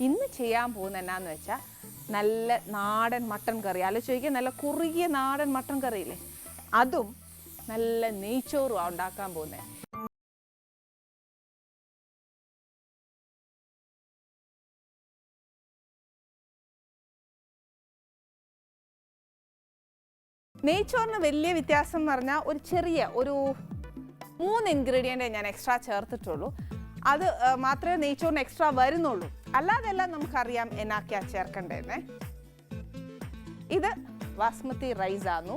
ഇന്ന് ചെയ്യാൻ പോകുന്ന എന്നാന്ന് വെച്ചാൽ നല്ല നാടൻ മട്ടൻ കറി. ആലോചിക്കുക നല്ല കുറുകിയ നാടൻ മട്ടൻ കറിയില്ലേ? അതും നല്ല നെയ്ച്ചോറും ഉണ്ടാക്കാൻ പോകുന്നത് നെയ്ച്ചോറിന് വലിയ വ്യത്യാസം എന്ന് പറഞ്ഞാൽ ഒരു ചെറിയ ഒരു മൂന്ന് ഇൻഗ്രീഡിയന്റേ ഞാൻ എക്സ്ട്രാ ചേർത്തിട്ടുള്ളൂ. അത് മാത്രമേ നെയ്ച്ചോറിന് എക്സ്ട്രാ വരുന്നുള്ളൂ. അല്ലാതെ എല്ലാം നമുക്കറിയാം എന്നാക്കിയാ ചേർക്കേണ്ടതെന്നേ ഇത് ബാസ്മതി റൈസ് ആന്നു.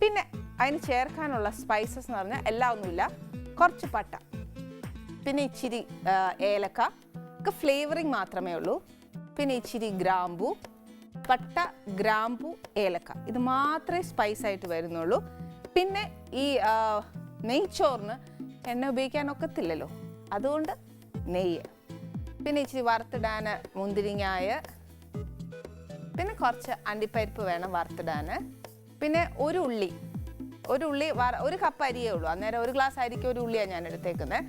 പിന്നെ അതിന് ചേർക്കാനുള്ള സ്പൈസസ് എന്ന് പറഞ്ഞാൽ എല്ലാം ഒന്നുമില്ല കുറച്ച് പട്ട. പിന്നെ ഇച്ചിരി ഏലക്ക. ഒക്കെ ഫ്ലേവറിങ് മാത്രമേ ഉള്ളൂ. പിന്നെ ഇച്ചിരി ഗ്രാമ്പു പട്ട ഗ്രാമ്പു ഏലക്ക. ഇത് മാത്രമേ സ്പൈസ് ആയിട്ട് വരുന്നുള്ളൂ. പിന്നെ ഈ നെയ്ച്ചോറിന് എണ്ണ ഉപയോഗിക്കാൻ ഒക്കത്തില്ലല്ലോ. അതുകൊണ്ട് നെയ്യ്. പിന്നെ ഇച്ചിരി വറുത്തിടാൻ മുന്തിരിങ്ങായ. പിന്നെ കുറച്ച് അണ്ടിപ്പരിപ്പ് വേണം വറുത്തിടാൻ. പിന്നെ ഒരു ഉള്ളി. ഒരു ഉള്ളി വറ- ഒരു കപ്പ് അരിയേ ഉള്ളൂ. അന്നേരം ഒരു ഗ്ലാസ് അരിക്ക് ഒരു ഉള്ളിയാണ് ഞാൻ എടുത്തേക്കുന്നത്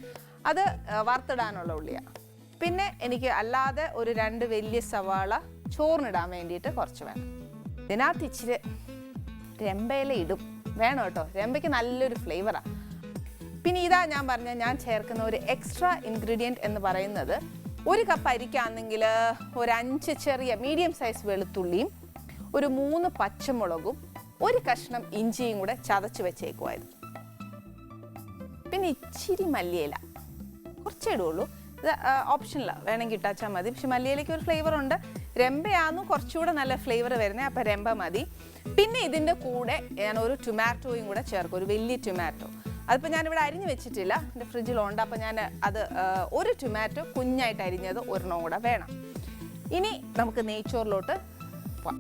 അത് വറുത്തിടാനുള്ള ഉള്ളിയാണ് പിന്നെ എനിക്ക് അല്ലാതെ ഒരു രണ്ട് വലിയ സവാള ചോറിനിടാൻ വേണ്ടിയിട്ട് കുറച്ച് വേണം. ഇതിനകത്ത് ഇച്ചിരി രമ്പയില ഇടും. വേണം കേട്ടോ. രമ്പയ്ക്ക് നല്ലൊരു ഫ്ലേവറാണ് പിന്നെ ഇതാ ഞാൻ പറഞ്ഞ ഞാൻ ചേർക്കുന്ന ഒരു എക്സ്ട്രാ ഇൻഗ്രീഡിയന്റ് എന്ന് പറയുന്നത് ഒരു കപ്പ് അരിക്കാണെങ്കിൽ ഒരു അഞ്ച് ചെറിയ മീഡിയം സൈസ് വെളുത്തുള്ളിയും ഒരു മൂന്ന് പച്ചമുളകും ഒരു കഷ്ണം ഇഞ്ചിയും കൂടെ ചതച്ച് വെച്ചേക്കുമായിരുന്നു പിന്നെ ഇച്ചിരി മല്ലിയില. കുറച്ചേ ഇടുള്ളൂ. ഇത് ഓപ്ഷനിലാണ് വേണമെങ്കിൽ ഇട്ടാച്ചാൽ മതി. പക്ഷെ മല്ലിയിലയ്ക്ക് ഒരു ഫ്ലേവർ ഉണ്ട്. രമ്പയാന്നും കുറച്ചുകൂടെ നല്ല ഫ്ലേവർ വരുന്നത് അപ്പം രമ്പ മതി. പിന്നെ ഇതിന്റെ കൂടെ ഞാൻ ഒരു ടൊമാറ്റോയും കൂടെ ചേർക്കും. ഒരു വലിയ ടൊമാറ്റോ അതിപ്പോൾ ഞാനിവിടെ അരിഞ്ഞ് വെച്ചിട്ടില്ല. എന്റെ ഫ്രിഡ്ജിലുണ്ട് അപ്പോൾ ഞാൻ അത് ഒരു ടൊമാറ്റോ കുഞ്ഞായിട്ട് അരിഞ്ഞത് ഒരെണ്ണം കൂടെ വേണം. ഇനി നമുക്ക് നെയ്ച്ചോറിലോട്ട് പോവാം.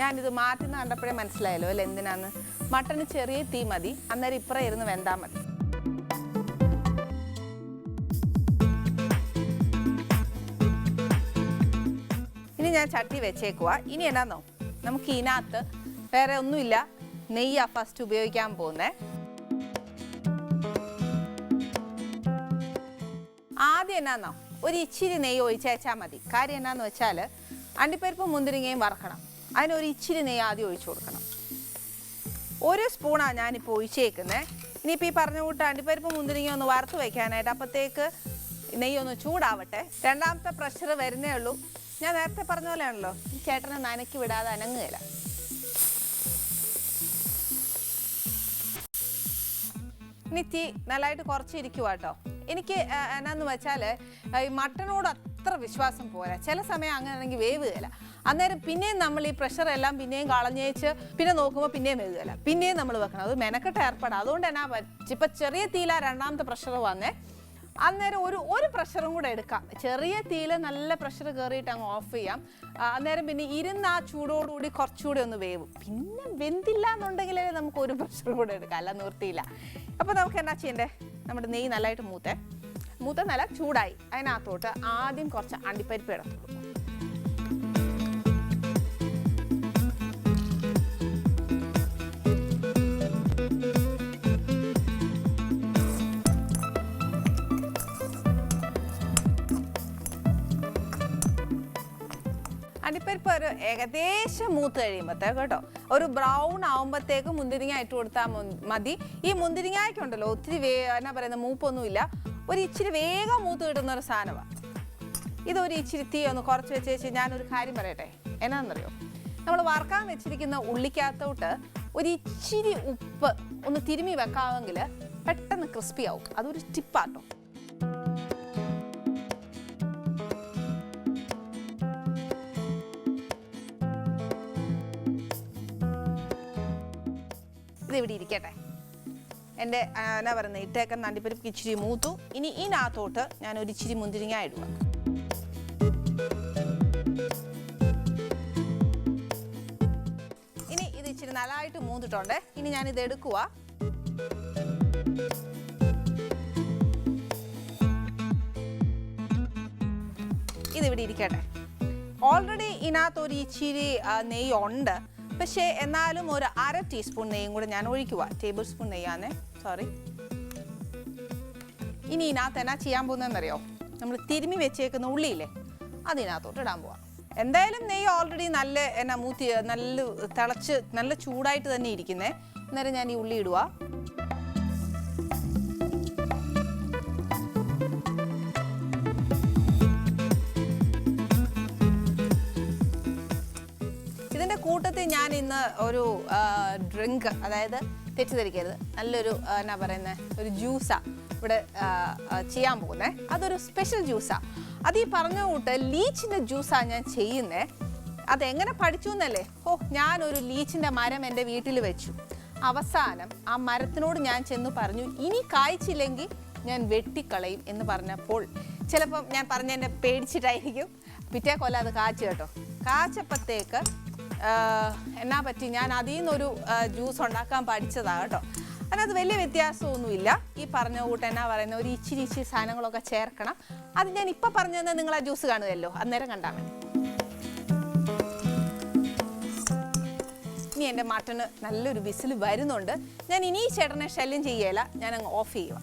ഞാനിത് മാറ്റുന്ന കണ്ടപ്പോഴേ മനസ്സിലായല്ലോ അല്ലേ? എന്തിനാന്ന്? മട്ടന് ചെറിയ തീ മതി. അന്നേരം ഇപ്പറ ഇരുന്ന് വെന്താൽ മതി. ഇനി ഞാൻ ചട്ടി വെച്ചേക്കുക ഇനി എന്നാന്നോ? നമുക്ക് ഇതിനകത്ത് വേറെ ഒന്നുമില്ല. നെയ്യാ ഫസ്റ്റ് ഉപയോഗിക്കാൻ പോകുന്നത് ആദ്യം എന്നാന്നോ? ഒരു ഇച്ചിരി നെയ്യ് ഒഴിച്ചേച്ചാൽ മതി. കാര്യം എന്നാന്ന് വെച്ചാൽ അണ്ടിപ്പരിപ്പ് മുന്തിരിങ്ങയും വറക്കണം. അതിനൊരു ഇച്ചിരി നെയ്യ് ആദ്യം ഒഴിച്ചു കൊടുക്കണം. ഒരു സ്പൂണാണ് ഞാനിപ്പോൾ ഒഴിച്ചേക്കുന്നത് ഇനിയിപ്പോൾ ഈ പറഞ്ഞ കൂട്ട് അണ്ടിപ്പരിപ്പ് മുന്തിരിങ്ങ ഒന്ന് വറുത്ത് വയ്ക്കാനായിട്ട് അപ്പോഴത്തേക്ക് നെയ്യൊന്ന് ചൂടാവട്ടെ. രണ്ടാമത്തെ പ്രഷർ വരുന്നേ ഉള്ളൂ. ഞാൻ നേരത്തെ പറഞ്ഞ പോലെയാണല്ലോ. ഈ ചേട്ടനെ നനയ്ക്ക് വിടാതെ അനങ്ങുകയില്ല. ഇനി തീ നല്ലതായിട്ട് കുറച്ചിരിക്കുക കേട്ടോ എനിക്ക് എന്നാന്ന് വെച്ചാൽ ഈ മട്ടനോട് അത്ര വിശ്വാസം പോരാ. ചില സമയം അങ്ങനെ ആണെങ്കിൽ വേവുകയില്ല. അന്നേരം പിന്നെയും നമ്മൾ ഈ പ്രഷർ എല്ലാം പിന്നെയും കളഞ്ഞേച്ച് പിന്നെ നോക്കുമ്പോൾ പിന്നെയും വേവുകയില്ല. പിന്നെയും നമ്മൾ വെക്കണം. അത് മെനക്കെട്ട് ഏർപ്പെടാം. അതുകൊണ്ട് തന്നെ ഇപ്പം ചെറിയ തീല രണ്ടാമത്തെ പ്രഷർ വന്നേ. അന്നേരം ഒരു ഒരു പ്രഷറും കൂടെ എടുക്കാം. ചെറിയ തീയിൽ നല്ല പ്രഷർ കയറിയിട്ട് അങ്ങ് ഓഫ് ചെയ്യാം. അന്നേരം പിന്നെ ഇരുന്ന് ആ ചൂടോടുകൂടി കുറച്ചുകൂടി ഒന്ന് വേവും. പിന്നെ വെന്തില്ല എന്നുണ്ടെങ്കിലേ നമുക്ക് ഒരു പ്രഷർ കൂടെ എടുക്കാം. അല്ല നിർത്തിയില്ല. അപ്പോൾ നമുക്ക് എന്നാ ചെയ്യണ്ടേ? നമ്മുടെ നെയ്യ് നല്ലതായിട്ട് മൂത്തേ. മൂത്ത നല്ല ചൂടായി. അതിനകത്തോട്ട് ആദ്യം കുറച്ച് അണ്ടിപ്പരിപ്പ് ഇടത്തുള്ളൂ അണ്ടിപ്പരിപ്പ് ഒരു ഏകദേശം മൂത്ത് കഴിയുമ്പോഴത്തേക്ക് കേട്ടോ ഒരു ബ്രൗൺ ആവുമ്പോഴത്തേക്ക് മുന്തിരിങ്ങ ഇട്ട് കൊടുത്താൽ മതി. ഈ മുന്തിരിങ്ങയ്ക്കുണ്ടല്ലോ ഒത്തിരി വേ എന്നാ പറയുന്നത് മൂപ്പൊന്നുമില്ല. ഒരു ഇച്ചിരി വേഗം മൂത്ത് കിട്ടുന്ന ഒരു സാധനമാണ് ഇതൊരു ഇച്ചിരി തീ ഒന്ന് കുറച്ച് വെച്ച് വെച്ച് ഞാനൊരു കാര്യം പറയട്ടെ? എന്നാണെന്നറിയോ നമ്മൾ വറുക്കാൻ വെച്ചിരിക്കുന്ന ഉള്ളിക്കകത്തോട്ട് ഒരു ഇച്ചിരി ഉപ്പ് ഒന്ന് തിരുമ്മി വെക്കാമെങ്കിൽ പെട്ടെന്ന് ക്രിസ്പി ആവും അതൊരു ടിപ്പാട്ടോ. ഇത് ഇവിടെ ഇരിക്കട്ടെ. എന്റെ എന്നാ പറയുന്നത് ഇട്ടേക്കൻ നണ്ടിപ്പരിപ്പ് ഇച്ചിരി മൂത്തു. ഇനി ഇതിനകത്തോട്ട് ഞാൻ ഒരു ഇച്ചിരി മുന്തിരിങ്ങ ഇടുക ഇനി ഇത് ഇച്ചിരി നല്ലതായിട്ട് മൂന്നിട്ടുണ്ട് ഇനി ഞാനിത് എടുക്കുക ഇതിവിടെ ഇരിക്കട്ടെ. ഓൾറെഡി ഇതിനകത്ത് ഒരു ഇച്ചിരി നെയ്യുണ്ട്. പക്ഷേ എന്നാലും ഒരു അര ടീസ്പൂൺ നെയ്യും കൂടെ ഞാൻ ഒഴിക്കുക. ടേബിൾ സ്പൂൺ നെയ്യാന്നേ സോറി. ഇനി ഇതിനകത്ത് എന്നാ ചെയ്യാൻ പോകുന്നതെന്നറിയോ? നമ്മൾ തിരുമ്മി വെച്ചേക്കുന്ന ഉള്ളിയില്ലേ? അതിനകത്തോട്ട് ഇടാൻ പോവാം. എന്തായാലും നെയ്യ് ഓൾറെഡി നല്ല എന്നാ മൂത്തി നല്ല തിളച്ച് നല്ല ചൂടായിട്ട് തന്നെ ഇരിക്കുന്നേ. അന്നേരം ഞാൻ ഈ ഉള്ളി ഇടുക കൂട്ടത്തിൽ ഞാൻ ഇന്ന് ഒരു ഡ്രിങ്ക് അതായത് തെറ്റിദ്ധരിക്കരുത്. നല്ലൊരു എന്നാ പറയുന്നത് ഒരു ജ്യൂസാ ഇവിടെ ചെയ്യാൻ പോകുന്നത് അതൊരു സ്പെഷ്യൽ ജ്യൂസാ. അത് ഈ പറഞ്ഞ കൂട്ട് ലീച്ചിന്റെ ജ്യൂസാണ് ഞാൻ ചെയ്യുന്നത് അതെങ്ങനെ പഠിച്ചു എന്നല്ലേ? ഓ ഞാനൊരു ലീച്ചിന്റെ മരം എന്റെ വീട്ടിൽ വെച്ചു. അവസാനം ആ മരത്തിനോട് ഞാൻ ചെന്ന് പറഞ്ഞു ഇനി കായ്ച്ചില്ലെങ്കിൽ ഞാൻ വെട്ടിക്കളയും എന്ന് പറഞ്ഞപ്പോൾ ചിലപ്പം ഞാൻ പറഞ്ഞ പറഞ്ഞതിനെ പേടിച്ചിട്ടായിരിക്കും. പിറ്റേ കൊല്ലം അത് കാച്ചു കേട്ടോ. കാച്ചപ്പത്തേക്ക് എന്നാ പറ്റി? ഞാൻ അതിൽ നിന്നൊരു ജ്യൂസ് ഉണ്ടാക്കാൻ പഠിച്ചതാണ് കേട്ടോ. അതിനകത്ത് വലിയ വ്യത്യാസമൊന്നുമില്ല. ഈ പറഞ്ഞ കൂട്ട് എന്നാ പറയുന്ന ഒരു ഇച്ചിരി ഇച്ചിരി സാധനങ്ങളൊക്കെ ചേർക്കണം. അത് ഞാൻ ഇപ്പം പറഞ്ഞു തന്നെ നിങ്ങൾ ആ ജ്യൂസ് കാണുമല്ലോ അന്നേരം കണ്ടാൽ മതി. ഇനി എന്റെ മട്ടന് നല്ലൊരു വിസിൽ വരുന്നുണ്ട്. ഞാൻ ഇനി ചേട്ടനെ ശല്യം ചെയ്യല. ഞാൻ അങ്ങ് ഓഫ് ചെയ്യുക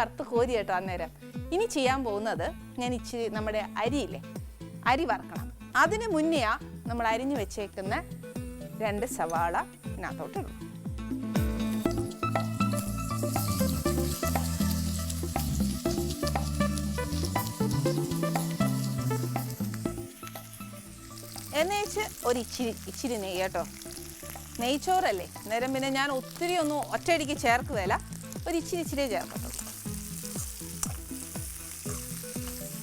വറുത്ത് കോരി കേട്ടോ അന്നേരം. ഇനി ചെയ്യാൻ പോകുന്നത് ഞാൻ ഇച്ചിരി നമ്മുടെ അരിയില്ലേ? അരി വറക്കണം. അതിന് മുന്നെയാ നമ്മൾ അരിഞ്ഞു വെച്ചേക്കുന്ന രണ്ട് സവാള ഇതിനകത്തോട്ട് ഇടും എന്നേച്ച് ഒരു ഇച്ചിരി ഇച്ചിരി നെയ്യ് കേട്ടോ. നെയ്ച്ചോറല്ലേ? നേരം പിന്നെ ഞാൻ ഒത്തിരി ഒന്നും ഒറ്റയടിക്ക് ചേർക്കുകയല്ല. ഒരു ഇച്ചിരി ഇച്ചിരി ചേർക്കത്തുള്ളൂ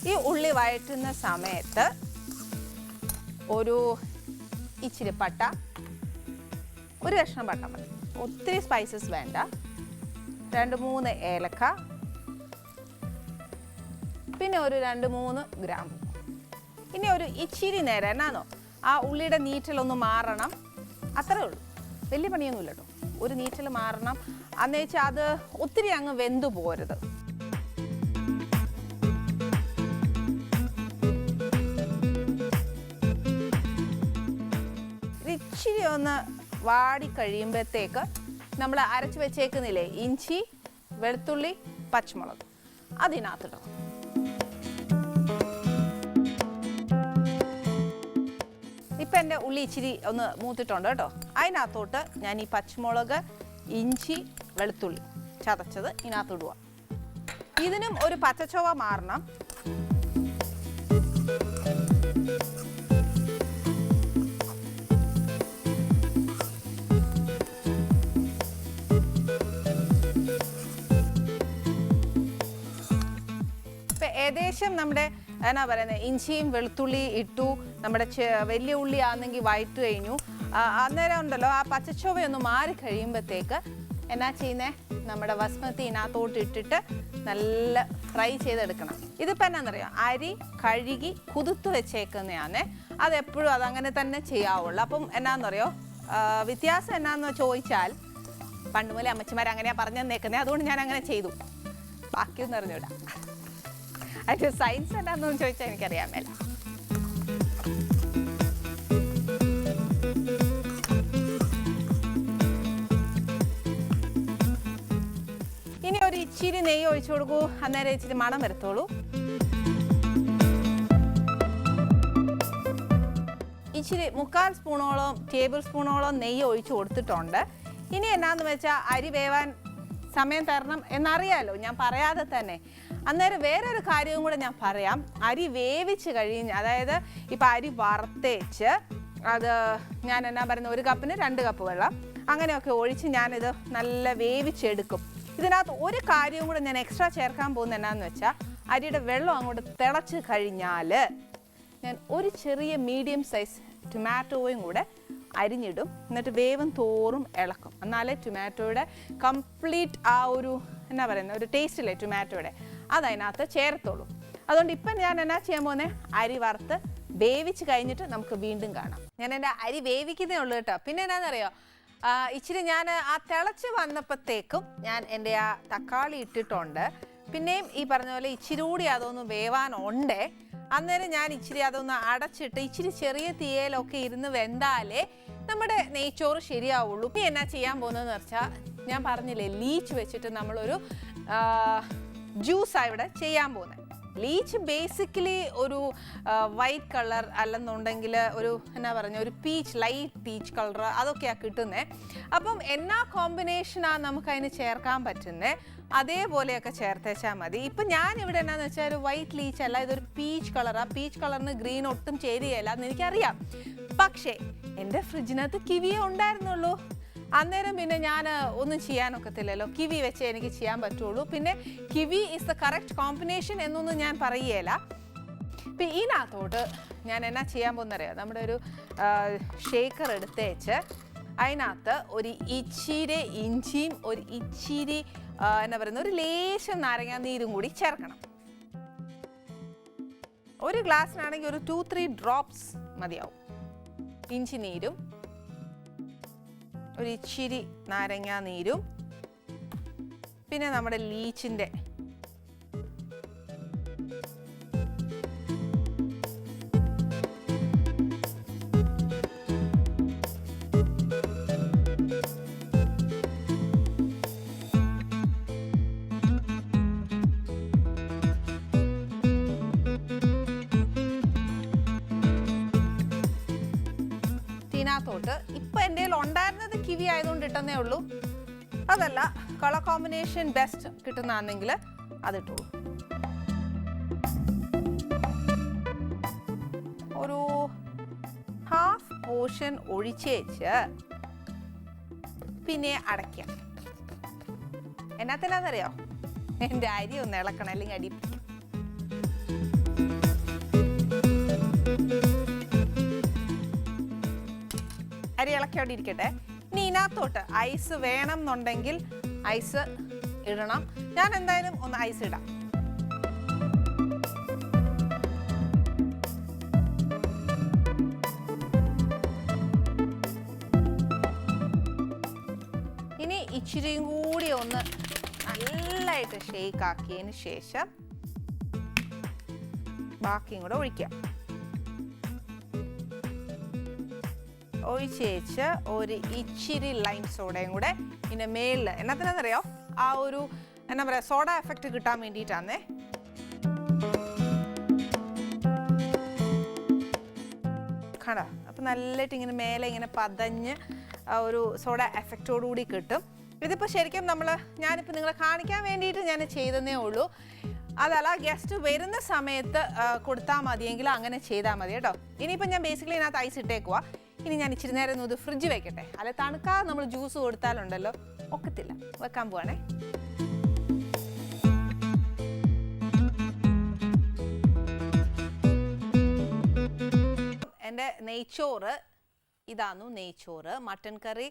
ഈ ഉള്ളി വഴറ്റുന്ന സമയത്ത് ഒരു ഇച്ചിരി പട്ട ഒരു കഷ്ണം പട്ട മതി. ഒത്തിരി സ്പൈസസ് വേണ്ട. രണ്ട് മൂന്ന് ഏലക്ക പിന്നെ ഒരു രണ്ട് മൂന്ന് ഗ്രാം ഇനി ഒരു ഇച്ചിരി നേരം എന്നാന്നോ? ആ ഉള്ളിയുടെ നീറ്റലൊന്ന് മാറണം. അത്രേ ഉള്ളൂ. വലിയ പണിയൊന്നുമില്ല കേട്ടോ. ഒരു നീറ്റൽ മാറണം. അന്നേച്ചാൽ അത് ഒത്തിരി അങ്ങ് വെന്തു പോരുത് ഒന്ന് വാടി കഴിയുമ്പോഴത്തേക്ക് നമ്മൾ അരച്ച് വെച്ചേക്കുന്നില്ലേ? ഇഞ്ചി വെളുത്തുള്ളി പച്ചമുളക്. അതിനകത്തിടണം ഇപ്പം എന്റെ ഉള്ളി ഇച്ചിരി ഒന്ന് മൂത്തിട്ടുണ്ട് കേട്ടോ. അതിനകത്തോട്ട് ഞാൻ ഈ പച്ചമുളക് ഇഞ്ചി വെളുത്തുള്ളി ചതച്ചത് ഇതിനകത്തിടുക ഇതിനും ഒരു പച്ചച്ചൊവ മാറണം. ഏകദേശം നമ്മുടെ എന്നാ പറയുന്നത് ഇഞ്ചിയും വെളുത്തുള്ളി ഇട്ടു നമ്മുടെ വലിയ ഉള്ളി ആണെങ്കിൽ വയറ്റു കഴിഞ്ഞു. അന്നേരം ഉണ്ടല്ലോ ആ പച്ചച്ചോവയൊന്ന് മാറി കഴിയുമ്പോഴത്തേക്ക് എന്നാ ചെയ്യുന്നേ? നമ്മുടെ വസ്മതി ഇതിനകത്തോട്ട് ഇട്ടിട്ട് നല്ല ഫ്രൈ ചെയ്തെടുക്കണം. ഇതിപ്പോൾ എന്നാന്നറിയോ? അരി കഴുകി കുതിർത്ത് വെച്ചേക്കുന്നതാണ് അതെപ്പോഴും അതങ്ങനെ തന്നെ ചെയ്യാവുള്ളൂ. അപ്പം എന്നാന്നറിയോ? അറിയോ വ്യത്യാസം എന്നാന്ന് ചോദിച്ചാൽ പണ്ട് മുതലേ അമ്മച്ചിമാർ അങ്ങനെയാണ് പറഞ്ഞു തന്നേക്കുന്നത് അതുകൊണ്ട് ഞാൻ അങ്ങനെ ചെയ്തു. ബാക്കിയൊന്നും അറിഞ്ഞൂടാ അതിന്റെ സയൻസ് എന്താണെന്ന് ചോദിച്ചാൽ എനിക്കറിയാൻ മേല ഇനി ഒരു ഇച്ചിരി നെയ്യ് ഒഴിച്ചു കൊടുക്കൂ. അന്നേരം ഇച്ചിരി മണം വരത്തോളൂ. ഇച്ചിരി മുക്കാൽ സ്പൂണോളം ടേബിൾ സ്പൂണോളം നെയ്യ് ഒഴിച്ചു കൊടുത്തിട്ടുണ്ട്. ഇനി എന്നാന്ന് വെച്ചാൽ അരി വേവാൻ സമയം തരണം എന്നറിയാലോ ഞാൻ പറയാതെ തന്നെ. അന്നേരം വേറൊരു കാര്യവും കൂടെ ഞാൻ പറയാം. അരി വേവിച്ച് കഴിഞ്ഞ് അതായത് ഇപ്പം അരി വറുത്തേച്ച് അത് ഞാൻ എന്നാ പറയുന്നത് ഒരു കപ്പിന് രണ്ട് കപ്പ് വെള്ളം. അങ്ങനെയൊക്കെ ഒഴിച്ച് ഞാനിത് നല്ല വേവിച്ചെടുക്കും. ഇതിനകത്ത് ഒരു കാര്യവും കൂടെ ഞാൻ എക്സ്ട്രാ ചേർക്കാൻ പോകുന്ന എന്നാന്ന് വെച്ചാൽ അരിയുടെ വെള്ളം അങ്ങോട്ട് തിളച്ച് കഴിഞ്ഞാൽ ഞാൻ ഒരു ചെറിയ മീഡിയം സൈസ് ടൊമാറ്റോയും കൂടെ അരിഞ്ഞിടും. എന്നിട്ട് വേവും തോറും ഇളക്കും. എന്നാലേ ടൊമാറ്റോയുടെ കംപ്ലീറ്റ് ആ ഒരു എന്നാ പറയുന്നത് ഒരു ടേസ്റ്റ് അല്ലേ ടൊമാറ്റോയുടെ അത് അതിനകത്ത് ചേർത്തുള്ളൂ അതുകൊണ്ട് ഇപ്പം ഞാൻ എന്നാ ചെയ്യാൻ പോകുന്നത് അരി വറുത്ത് വേവിച്ച് കഴിഞ്ഞിട്ട് നമുക്ക് വീണ്ടും കാണാം. ഞാൻ എന്റെ അരി വേവിക്കുന്നേ ഉള്ളൂ കേട്ടോ. പിന്നെ എന്നാന്നറിയോ? ഇച്ചിരി ഞാൻ ആ തിളച്ച് വന്നപ്പോഴത്തേക്കും ഞാൻ എന്റെ ആ തക്കാളി ഇട്ടിട്ടുണ്ട്. പിന്നെയും ഈ പറഞ്ഞ പോലെ ഇച്ചിരി കൂടി അതൊന്ന് വേവാനുണ്ട്. അന്നേരം ഞാൻ ഇച്ചിരി അതൊന്ന് അടച്ചിട്ട് ഇച്ചിരി ചെറിയ തീയലൊക്കെ ഇരുന്ന് വെന്താലേ നമ്മുടെ നെയ്ച്ചോറ് ശരിയാവുള്ളൂ. ഇനി എന്നാ ചെയ്യാൻ പോകുന്നതെന്ന് വെച്ചാൽ ഞാൻ പറഞ്ഞില്ലേ ലീച്ച് വെച്ചിട്ട് നമ്മളൊരു ജ്യൂസാണ് ഇവിടെ ചെയ്യാൻ പോകുന്നത്. ലീച്ച് ബേസിക്കലി ഒരു വൈറ്റ് കളർ അല്ലെന്നുണ്ടെങ്കിൽ ഒരു എന്നാ പറഞ്ഞ ഒരു പീച്ച് ലൈറ്റ് പീച്ച് കളർ അതൊക്കെയാണ് കിട്ടുന്നത് അപ്പം എന്നാ കോമ്പിനേഷനാണ് നമുക്ക് അതിന് ചേർക്കാൻ പറ്റുന്നത് അതേപോലെയൊക്കെ ചേർത്തേച്ചാൽ മതി. ഇപ്പം ഞാൻ ഇവിടെ എന്നാന്ന് വെച്ചാൽ ഒരു വൈറ്റ് ലീച്ച് അല്ല ഇതൊരു പീച്ച് കളറാണ് പീച്ച് കളറിന് ഗ്രീൻ ഒട്ടും ചേരുകയല്ല എന്ന് എനിക്കറിയാം. പക്ഷേ എന്റെ ഫ്രിഡ്ജിനകത്ത് കിവിയേ ഉണ്ടായിരുന്നുള്ളൂ. അന്നേരം പിന്നെ ഞാൻ ഒന്നും ചെയ്യാനൊക്കത്തില്ലല്ലോ. കിവി വെച്ചേ എനിക്ക് ചെയ്യാൻ പറ്റുള്ളൂ. പിന്നെ kiwi is the correct combination എന്നൊന്നും ഞാൻ പറയുകയില്ല. ഇപ്പം ഇതിനകത്തോട്ട് ഞാൻ എന്നാ ചെയ്യാൻ പോകുന്നറിയാം? നമ്മുടെ ഒരു ഷേക്കർ എടുത്തേച്ച് അതിനകത്ത് ഒരു ഇച്ചിരി ഇഞ്ചിയും ഒരു ഇച്ചിരി എന്നാ പറയുന്ന ഒരു ലേശം നാരങ്ങ നീരും കൂടി ചേർക്കണം. ഒരു ഗ്ലാസ്സിനാണെങ്കിൽ ഒരു ടു ത്രീ ഡ്രോപ്സ് മതിയാവും. ഇഞ്ചി നീരും ഒരു ഇച്ചിരി നാരങ്ങാ നീരും. പിന്നെ നമ്മുടെ ലീച്ചിന്റെ ഇപ്പൊ എന്റെ കയ്യിൽ ഉണ്ടായിരുന്നത് കിവി ആയതുകൊണ്ട് ഇട്ടെന്നേ ഉള്ളൂ. അതല്ല കളർ കോമ്പിനേഷൻ ബെസ്റ്റ് കിട്ടുന്നതാണെങ്കിൽ അതിട്ടുള്ളൂ ഒരു ഹാഫ് പോർഷൻ ഒഴിച്ചേച്ച് പിന്നെ അടയ്ക്കാം എന്നാത്തിനാന്നറിയോ എന്റെ അരി ഒന്ന് ഇളക്കണം അല്ലെങ്കിൽ അടി. അരി ഇളക്കി അവിടെ ഇരിക്കട്ടെ. ഇനി ഇതിനകത്തോട്ട് ഐസ് വേണം എന്നുണ്ടെങ്കിൽ ഐസ് ഇടണം. ഞാൻ എന്തായാലും ഒന്ന് ഐസ് ഇടാം. ഇനി ഇച്ചിരിയും കൂടി ഒന്ന് നല്ലതായിട്ട് ഷെയ്ക്ക് ആക്കിയതിന് ശേഷം ബാക്കിയും കൂടെ ഒഴിക്കാം. ഒഴിച്ചേച്ച് ഒരു ഇച്ചിരി ലൈം സോഡയും കൂടെ ഇതിന്റെ മേളിൽ എന്നത്തിനെന്നറിയോ? ആ ഒരു എന്താ പറയുക സോഡ എഫക്റ്റ് കിട്ടാൻ വേണ്ടിയിട്ടാന്നേ. കണ്ടോ? അപ്പം നല്ലതായിട്ട് ഇങ്ങനെ മേലെ ഇങ്ങനെ പതഞ്ഞ് ഒരു സോഡ എഫക്റ്റോടുകൂടി കിട്ടും. ഇതിപ്പോൾ ശരിക്കും നമ്മൾ ഞാനിപ്പോൾ നിങ്ങളെ കാണിക്കാൻ വേണ്ടിയിട്ട് ഞാൻ ചെയ്തതേ ഉള്ളൂ. അതല്ല ഗസ്റ്റ് വരുന്ന സമയത്ത് കൊടുത്താൽ മതിയെങ്കിൽ അങ്ങനെ ചെയ്താൽ മതി കേട്ടോ. ഇനിയിപ്പോൾ ഞാൻ ബേസിക്കലി ഇതിനകത്ത് ഐസ് ഇട്ടേക്കുവാ. ഇനി ഞാൻ ഇച്ചിരി നേരം ഇത് ഫ്രിഡ്ജ് വെക്കട്ടെ. അല്ല തണുക്കാതെ നമ്മൾ ജ്യൂസ് കൊടുത്താലുണ്ടല്ലോ. ഒക്കത്തില്ല. വെക്കാൻ പോവാണേ. എന്റെ നെയ്ച്ചോറ് ഇതാന്നു നെയ്ച്ചോറ്. മട്ടൻ കറി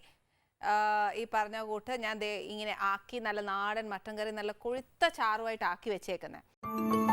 ഈ പറഞ്ഞ കൂട്ട് ഞാൻ ഇങ്ങനെ ആക്കി നല്ല നാടൻ മട്ടൻ കറി നല്ല കൊഴുത്ത ചാറുമായിട്ട് ആക്കി വെച്ചേക്കുന്നത്